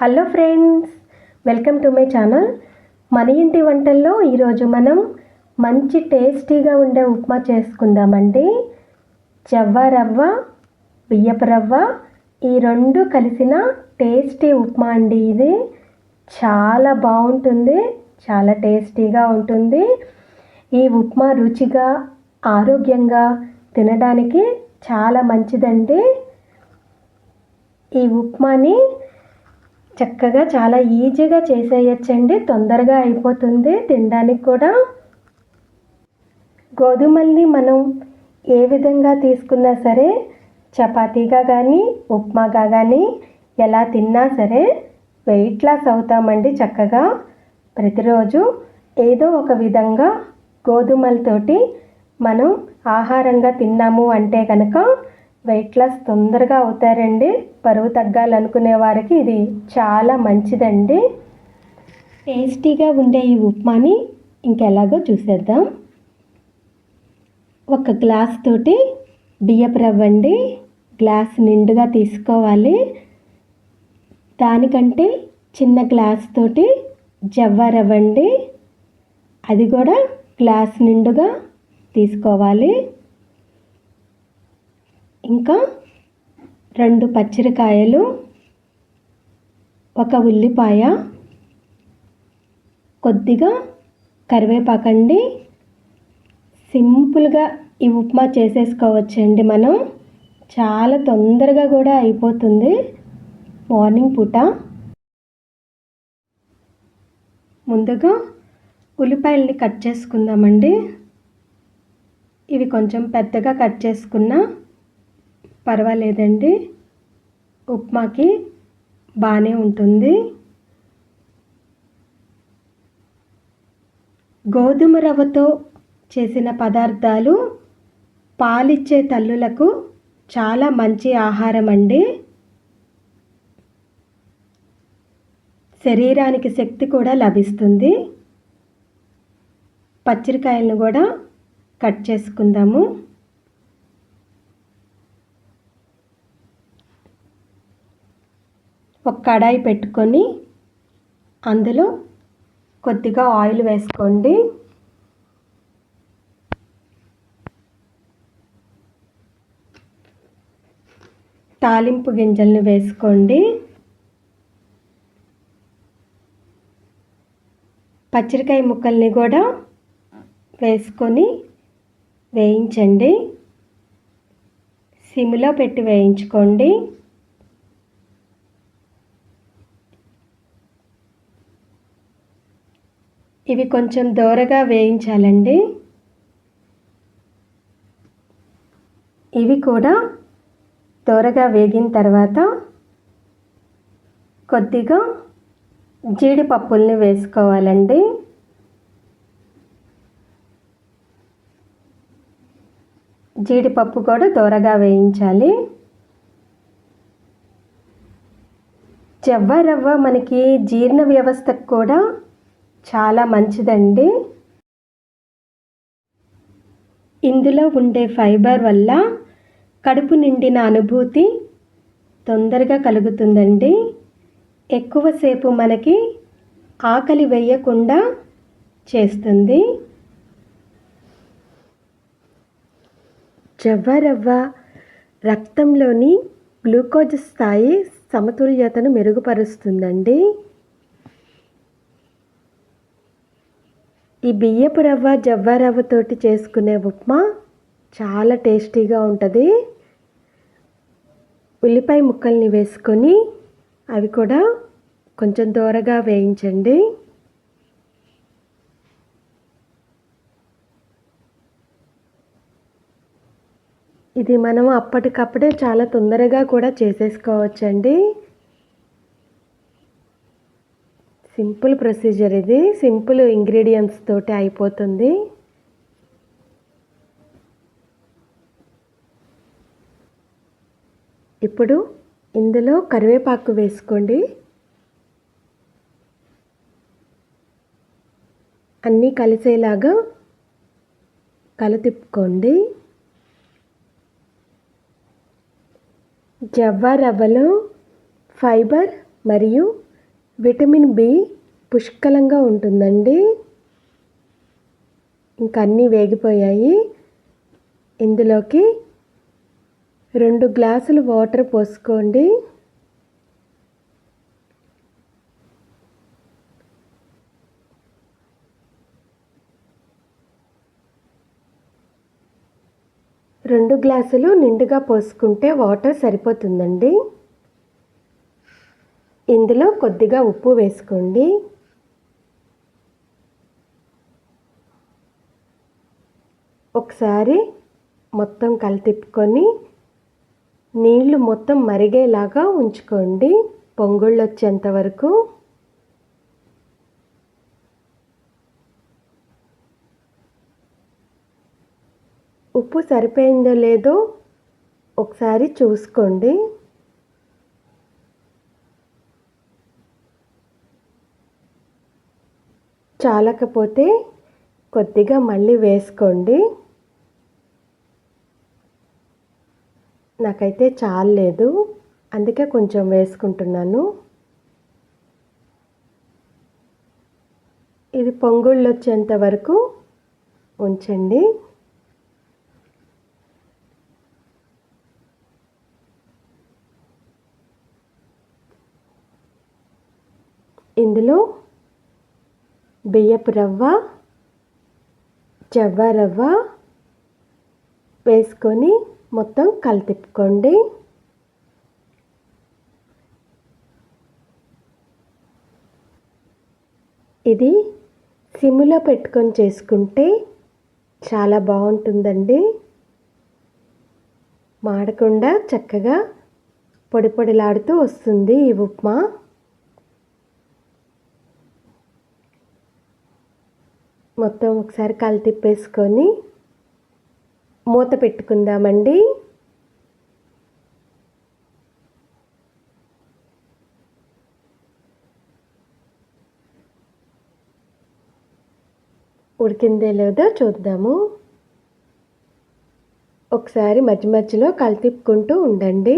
Hello friends welcome to my channel. మన ఇంటి వంటల్లో ఈరోజు మనం మంచి టేస్టీగా ఉండే ఉప్మా చేసుకుందామండి. జవ్వ రవ్వ బియ్యపు రవ్వ ఈ రెండు కలిసిన టేస్టీ ఉప్మా అండి ఇది. చాలా బాగుంటుంది చాలా టేస్టీగా ఉంటుంది. ఈ ఉప్మా రుచిగా ఆరోగ్యంగా తినడానికి చాలా మంచిదండి. ఈ ఉప్మాని చక్కగా చాలా ఈజీగా చేసేయచ్చండి. తొందరగా అయిపోతుంది తినడానికి కూడా. గోధుమల్ని మనం ఏ విధంగా తీసుకున్నా సరే చపాతీగా కానీ ఉప్మాగా కానీ ఎలా తిన్నా సరే వెయిట్ లాస్ అవుతామండి చక్కగా. ప్రతిరోజు ఏదో ఒక విధంగా గోధుమలతోటి మనం ఆహారంగా తిన్నాము అంటే కనుక వెయిట్ లాస్ తొందరగా అవుతారండి. బరువు తగ్గాలనుకునే వారికి ఇది చాలా మంచిదండి. టేస్టీగా ఉండే ఈ ఉప్మాని ఇంకెలాగో చూసేద్దాం. ఒక గ్లాస్ తోటి బియ్యపు రవ్వండి గ్లాస్ నిండుగా తీసుకోవాలి. దానికంటే చిన్న గ్లాస్ తోటి జవ్వ రవ్వండి అది కూడా గ్లాస్ నిండుగా తీసుకోవాలి. ఇంకా రెండు పచ్చిరకాయలు ఒక ఉల్లిపాయ కొద్దిగా కరివేపాకండి. సింపుల్గా ఈ ఉప్మా చేసేసుకోవచ్చండి మనం. చాలా తొందరగా కూడా అయిపోతుంది. మార్నింగ్ పూట. ముందుగా ఉల్లిపాయల్ని కట్ చేసుకుందామండి. ఇవి కొంచెం పెద్దగా కట్ చేసుకున్నా పర్వాలేదండి. ఉప్మాకి బాగానే ఉంటుంది. గోధుమ రవ్వతో చేసిన పదార్థాలు పాలిచ్చే తల్లులకు చాలా మంచి ఆహారం అండి శరీరానికి శక్తి కూడా లభిస్తుంది. పచ్చిరికాయలను కూడా కట్ చేసుకుందాము. ఒక కడాయి పెట్టుకొని అందులో కొద్దిగా ఆయిల్ వేసుకోండి. తాలింపు గింజల్ని వేసుకోండి. పచ్చడికాయ ముక్కల్ని కూడా వేసుకొని వేయించండి. సిమ్లో పెట్టి వేయించుకోండి. ఇవి కొంచెం దోరగా వేయించాలండి. ఇవి కూడా దోరగా వేగిన తర్వాత కొద్దిగా జీడిపప్పుల్ని వేసుకోవాలండి. జీడిపప్పు కూడా దోరగా వేయించాలి. జవ్వ రవ్వ మనకి జీర్ణ వ్యవస్థకు కూడా చాలా మంచిదండి. ఇందులో ఉండే ఫైబర్ వల్ల కడుపు నిండిన అనుభూతి తొందరగా కలుగుతుందండి. ఎక్కువసేపు మనకి ఆకలి వేయకుండా చేస్తుంది. జవ్వరవ్వ రక్తంలోని గ్లూకోజ్ స్థాయి సమతుల్యతను మెరుగుపరుస్తుందండి. ఈ బియ్యపు రవ్వ జవ్వ రవ్వతోటి చేసుకునే ఉప్మా చాలా టేస్టీగా ఉంటుంది. ఉల్లిపాయ ముక్కల్ని వేసుకొని అవి కూడా కొంచెం దూరగా వేయించండి. ఇది మనం అప్పటికప్పుడే చాలా తొందరగా కూడా చేసేసుకోవచ్చండి. సింపుల్ ప్రొసీజర్ ఇది. సింపుల్ ఇంగ్రీడియంట్స్ తోటి అయిపోతుంది. ఇప్పుడు ఇందులో కరివేపాకు వేసుకోండి. అన్నీ కలిసేలాగా కలతిప్పుకోండి. జవ్వ రవ్వలో ఫైబర్ మరియు విటమిన్ బి పుష్కలంగా ఉంటుందండి. ఇంకా అన్నీ వేగిపోయాయి. ఇందులోకి రెండు గ్లాసులు వాటర్ పోసుకోండి. రెండు గ్లాసులు నిండుగా పోసుకుంటే వాటర్ సరిపోతుందండి. ఇందులో కొద్దిగా ఉప్పు వేసుకోండి. ఒకసారి మొత్తం కలితిప్పుకొని నీళ్ళు మొత్తం మరిగేలాగా ఉంచుకోండి. పొంగుళ్ళు వచ్చేంత వరకు. ఉప్పు సరిపోయిందో లేదో ఒకసారి చూసుకోండి. చాలకపోతే కొద్దిగా మళ్ళీ వేసుకోండి. నాకైతే చాలలేదు. అందుకే కొంచెం వేసుకుంటున్నాను. ఇది పొంగుళ్ళు వచ్చేంత వరకు ఉంచండి. ఇందులో బియ్యపు రవ్వ జవ్వ రవ్వ వేసుకొని మొత్తం కలితిప్పుకోండి. ఇది సిమ్లో పెట్టుకొని చేసుకుంటే చాలా బాగుంటుందండి. మాడకుండా చక్కగా పొడి పొడిలాడుతూ వస్తుంది ఈ ఉప్మా. మొత్తం ఒకసారి కళ్ళు తిప్పేసుకొని మూత పెట్టుకుందామండి. ఉడికిందే లేదో చూద్దాము. ఒకసారి మధ్య మధ్యలో కలితిప్పుకుంటూ ఉండండి.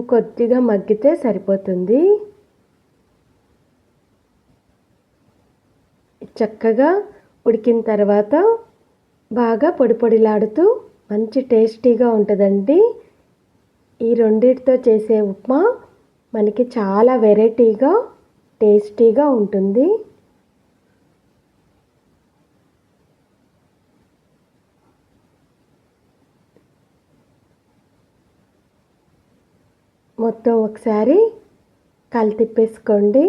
కొద్దిగా మగ్గితే సరిపోతుంది. చక్కగా ఉడికిన తర్వాత బాగా పొడి పొడిలాడుతూ మంచి టేస్టీగా ఉంటుందండి. ఈ రెండింటితో చేసే ఉప్మా మనకి చాలా వెరైటీగా టేస్టీగా ఉంటుంది. మొత్తం ఒకసారి కలితిప్పేసుకోండి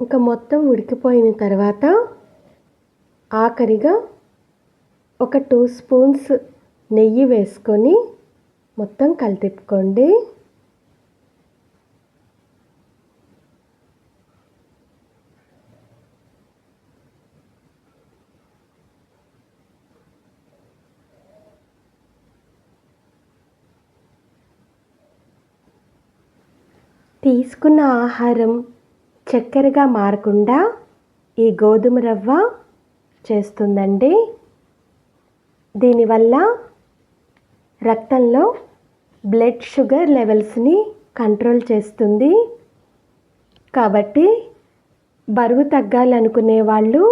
ఇంకా మొత్తం ఉడికిపోయిన తర్వాత ఆఖరిగా ఒక టూ స్పూన్స్ నెయ్యి వేసుకొని మొత్తం కలితిప్పుకోండి తీసుకున్న ఆహారం చక్కెరగా మారకుండా ఈ గోధుమ రవ్వ చేస్తుందండి. దీనివల్ల రక్తంలో బ్లడ్ షుగర్ లెవెల్స్ని కంట్రోల్ చేస్తుంది. కాబట్టి బరువు తగ్గాలనుకునే వాళ్ళు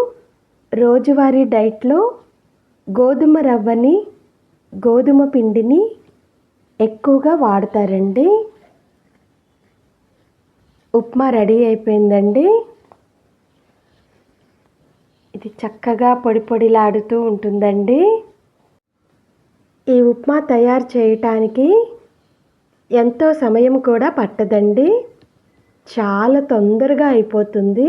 రోజువారీ డైట్లో గోధుమ రవ్వని గోధుమ పిండిని ఎక్కువగా వాడతారండి. ఉప్మా రెడీ అయిపోయిందండి. ఇది చక్కగా పొడి పొడిలాడుతూ ఉంటుందండి. ఈ ఉప్మా తయారు చేయటానికి ఎంతో సమయం కూడా పట్టదండి. చాలా తొందరగా అయిపోతుంది.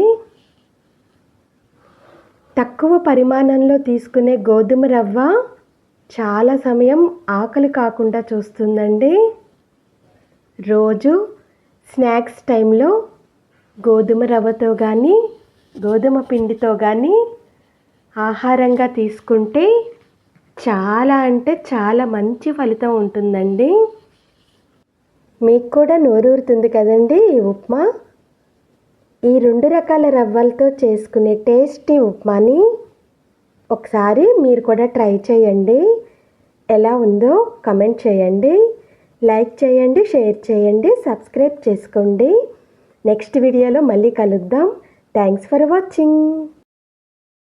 తక్కువ పరిమాణంలో తీసుకునే గోధుమ రవ్వ చాలా సమయం ఆకలి కాకుండా చూస్తుందండి. రోజు స్నాక్స్ టైంలో గోధుమ రవ్వతో కానీ గోధుమ పిండితో కానీ ఆహారంగా తీసుకుంటే చాలా అంటే చాలా మంచి ఫలితం ఉంటుందండి. మీకు కూడా నోరూరుతుంది కదండి ఈ ఉప్మా? ఈ రెండు రకాల రవ్వలతో చేసుకునే టేస్టీ ఉప్మాని ఒకసారి మీరు కూడా ట్రై చేయండి. ఎలా ఉందో కమెంట్ చేయండి. లైక్ చేయండి షేర్ చేయండి సబ్స్క్రైబ్ చేసుకోండి. నెక్స్ట్ వీడియోలో మళ్ళీ కలుద్దాం. Thanks for watching.